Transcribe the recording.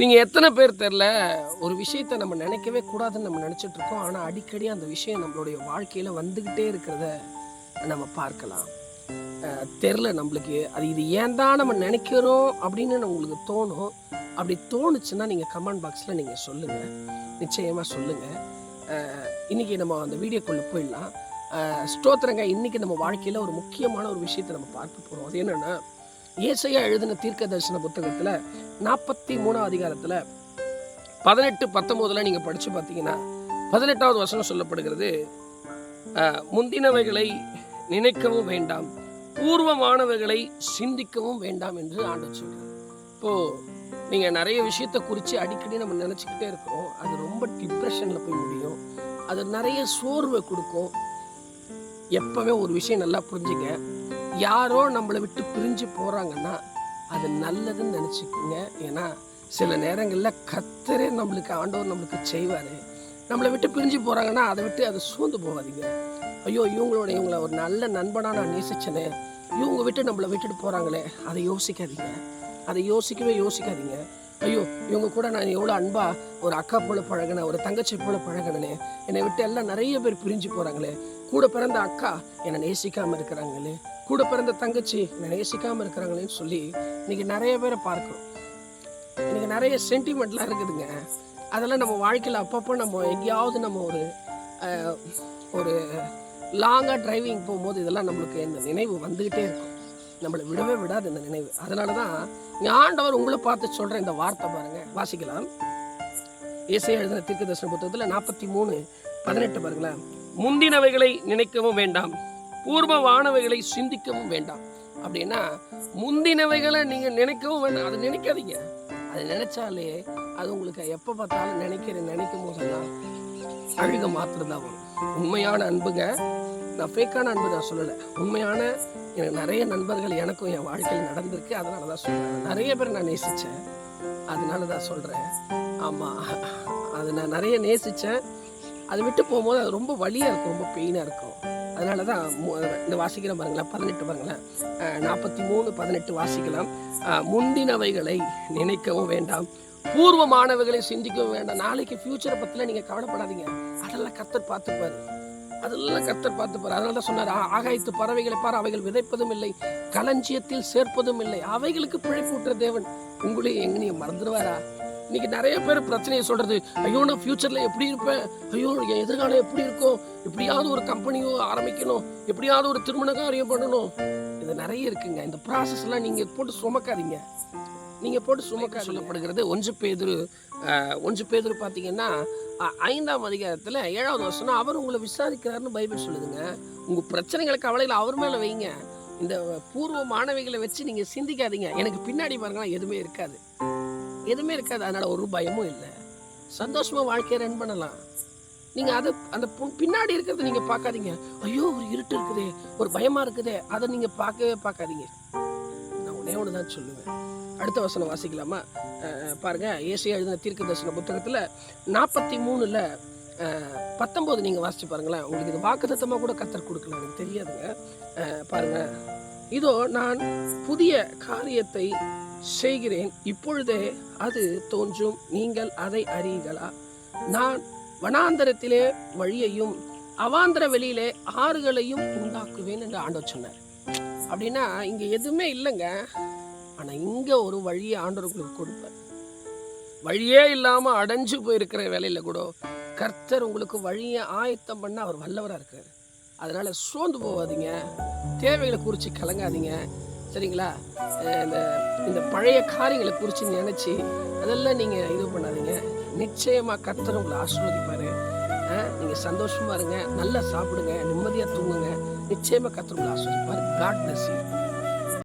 நீங்கள் எத்தனை பேர் தெரில ஒரு விஷயத்தை நம்ம நினைக்கவே கூடாதுன்னு நம்ம நினச்சிட்ருக்கோம் ஆனால் அடிக்கடி அந்த விஷயம் நம்மளுடைய வாழ்க்கையில் வந்துக்கிட்டே இருக்கிறத நம்ம பார்க்கலாம். தெரில நம்மளுக்கு. அது இது ஏன் தான் நம்ம நினைக்கிறோம் அப்படின்னு உங்களுக்கு தோணும். அப்படி தோணுச்சுன்னா நீங்கள் கமெண்ட் பாக்ஸில் நீங்கள் சொல்லுங்கள் நிச்சயமாக சொல்லுங்கள் இன்றைக்கி நம்ம அந்த வீடியோக்குள்ளே போயிடலாம். ஸ்டோத்திரங்க இன்றைக்கி நம்ம வாழ்க்கையில் ஒரு முக்கியமான ஒரு விஷயத்தை நம்ம பார்க்க போகிறோம் அது என்னென்னா ஏசையா எழுதின தீர்க்க தரிசன புத்தகத்தில் நாற்பத்தி மூணாம் அதிகாரத்தில் பதினெட்டு பத்தொம்போதில் நீங்கள் படித்து பார்த்தீங்கன்னா பதினெட்டாவது வசனம் சொல்லப்படுகிறது முந்தினவைகளை நினைக்கவும் வேண்டாம் பூர்வமானவைகளை சிந்திக்கவும் வேண்டாம் என்று ஆண்டு சொல்கிறார் இப்போது நீங்கள் நிறைய விஷயத்தை குறித்து அடிக்கடி நம்ம நினச்சிக்கிட்டே இருக்கிறோம். அது ரொம்ப டிப்ரெஷனில் போய் முடியும். அது நிறைய சோர்வை கொடுக்கும். எப்போவே ஒரு விஷயம் நல்லா புரிஞ்சுங்க. யாரோ நம்மளை விட்டு பிரிஞ்சு போகிறாங்கன்னா அது நல்லதுன்னு நினச்சிக்கோங்க. ஏன்னா சில நேரங்களில் கத்தரே நம்மளுக்கு ஆண்டவர் நம்மளுக்கு செய்வார். நம்மளை விட்டு பிரிஞ்சு போகிறாங்கன்னா அதை விட்டு அதை சூழ்ந்து போகாதீங்க. ஐயோ இவங்களோட இவங்களை ஒரு நல்ல நண்பனாக நான் நேசிச்சேனே. இவங்க விட்டு நம்மளை விட்டுட்டு போகிறாங்களே அதை யோசிக்காதீங்க. அதை யோசிக்கவே யோசிக்காதீங்க. ஐயோ இவங்க கூட நான் எவ்வளோ அன்பா ஒரு அக்கா போல பழகினேன் ஒரு தங்கச்சி போல பழகினேனே. என்னை விட்டு எல்லாம் நிறைய பேர் பிரிஞ்சு போகிறாங்களே கூட பிறந்த அக்கா என்னை நேசிக்காமல் இருக்கிறாங்களே கூட பிறந்த தங்கச்சி என்னை நேசிக்காமல் இருக்கிறாங்களேன்னு சொல்லி இன்னைக்கு நிறைய பேரை பார்க்குறோம். இன்னைக்கு நிறைய சென்டிமெண்ட்லாம் இருக்குதுங்க. அதெல்லாம் நம்ம வாழ்க்கையில் அப்பப்போ நம்ம எங்கேயாவது நம்ம ஒரு ஒரு லாங்காக டிரைவிங் போகும்போது இதெல்லாம் நம்மளுக்கு இந்த நினைவு வந்துக்கிட்டே இருக்கும். நம்மளை விடவே விடாது இந்த நினைவு. அதனால தான் இங்கே ஆண்டவர் உங்களை பார்த்து சொல்கிற இந்த வார்த்தை பாருங்க. வாசிக்கலாம். இசை எழுதின தீர்க்க தரிசன புத்தகத்தில் நாற்பத்தி மூணு பதினெட்டு பாருங்களேன். முந்தினவைகளை நினைக்கவும் வேண்டாம். பூர்வமானவைகளை சிந்திக்கவும் வேண்டாம். அப்படின்னா முந்தினவைகளை நீங்கள் நினைக்கவும் வேண்டாம். அதை நினைக்காதீங்க. அது நினைச்சாலே அது உங்களுக்கு எப்போ பார்த்தாலும் நினைக்கிற நினைக்கும் போதெல்லாம் அழுக மாத்திரம் தான் வரும். உண்மையான அன்புங்க நான் ஃபேக்கான அன்பு நான் சொல்லலை. உண்மையான எனக்கு நிறைய நண்பர்கள் எனக்கும் என் வாழ்க்கையில் நடந்திருக்கு. அதனால தான் சொல்கிறேன் நிறைய பேர் நான் நேசித்தேன் அதனால தான் சொல்கிறேன் ஆமாம் அது நான் நிறைய நேசித்தேன் அதை விட்டு போகும்போது அது ரொம்ப வலியாக இருக்கும் ரொம்ப பெயினாக இருக்கும். அதனால தான் இந்த வாசிக்கிறேன் பாருங்களேன் பதினெட்டு பாருங்களேன். நாற்பத்தி மூணு பதினெட்டு வாசிக்கலாம். முந்தினவைகளை நினைக்கவும் வேண்டாம். பூர்வமானவைகளை சிந்திக்கவும் வேண்டாம். நாளைக்கு ஃப்யூச்சரை பற்றிலாம் நீங்கள் கவலைப்படாதீங்க. அதெல்லாம் கத்தர் பார்த்துப்பார். அதெல்லாம் கத்தர் பார்த்துப்பார். அதனால தான் சொன்னார் ஆகாயத்து பறவைகளை பார் அவைகள் விதைப்பதும் இல்லை. களஞ்சியத்தில் சேர்ப்பதும் இல்லை. அவைகளுக்கு பிழைப்பூட்டுற தேவன் உங்களையும் எங்கனையும் மறந்துடுவாரா இன்னைக்கு நிறைய பேர் பிரச்சனையை சொல்றது ஐயோ நான் ஃபியூச்சர்ல எப்படி இருப்பேன்? ஐயோ என் எதிர்காலம் எப்படி இருக்கும்? எப்படியாவது ஒரு கம்பெனியோ ஆரம்பிக்கணும். எப்படியாவது ஒரு திருமண காரியம் பண்ணணும். இது நிறைய இருக்குங்க. இந்த ப்ராசஸ் எல்லாம் நீங்க போட்டு சுமக்காதீங்க. நீங்க போட்டு சுமக்க சொல்லப்படுகிறது ஒன்று பேதுரு ஒன்று பேதுரு பார்த்தீங்கன்னா ஐந்தாம் அதிகாரத்தில் ஏழாவது வருஷம் அவர் உங்களை விசாரிக்கிறாருன்னு பைபிள் சொல்லுதுங்க. உங்க பிரச்சனைகளை கவலையில் அவர் மேலே வைங்க. இந்த பூர்வ மாணவிகளை வச்சு நீங்க சிந்திக்காதீங்க. எனக்கு பின்னாடி பாருங்களேன் எதுவுமே இருக்காது. எதுவுமே இருக்காது. அதனால ஒரு பயமும் இல்லை. சந்தோஷமா வாழ்க்கையை ரன் பண்ணலாம். நீங்க அது அந்த பு- பின்னாடி இருக்கிறத நீங்க பார்க்காதீங்க. ஐயோ ஒரு இருட்டு இருக்குதே ஒரு பயமா இருக்குதே அதை நீங்க பார்க்கவே பார்க்காதீங்க. நான் ஒன்றே ஒன்று தான் சொல்லுவேன். அடுத்த வசனம் வாசிக்கலாமா? அஹ், பாருங்க. ஏசியா எழுதின தீர்க்க தரிசன புத்தகத்தில் நாற்பத்தி மூணில் பத்தொம்போது நீங்கள் வாசிச்சு பாருங்களேன். உங்களுக்கு இது வாக்குத்தத்தமாக கூட கத்தர் கொடுக்கல. எனக்கு தெரியாதுங்க. பாருங்கள் பாருங்க. இதோ நான் புதிய காரியத்தை செய்கிறேன். இப்பொழுதே அது தோன்றும். நீங்கள் அதை அறியீர்களா? நான் வனாந்தரத்திலே வழியையும் அவாந்தர வெளியிலே ஆறுகளையும் உண்டாக்குவேன் என்று ஆண்டவர் சொன்னார். அப்படின்னா இங்க எதுவுமே இல்லைங்க. ஆனா இங்க ஒரு வழியை ஆண்டவர் உங்களுக்கு கொடுப்பார். வழியே இல்லாம அடைஞ்சு போயிருக்கிற வேலையில கூட கர்த்தர் உங்களுக்கு வழியை ஆயத்தம் பண்ண அவர் வல்லவரா இருக்கிறார். அதனால சோர்ந்து போகாதீங்க. தேவைகளை குறித்து கலங்காதீங்க. சரிங்களா இந்த இந்த பழைய காரியங்களை குறித்து நினச்சி அதெல்லாம் நீங்கள் இது பண்ணாதீங்க. நிச்சயமாக கத்தர் உங்களை ஆசீர்வதிப்பார். நீங்கள் சந்தோஷமாக இருங்க நல்லா சாப்பிடுங்க நிம்மதியாக தூங்குங்க. நிச்சயமாக கத்தர் உங்களை ஆசீர்வதிப்பார். God bless you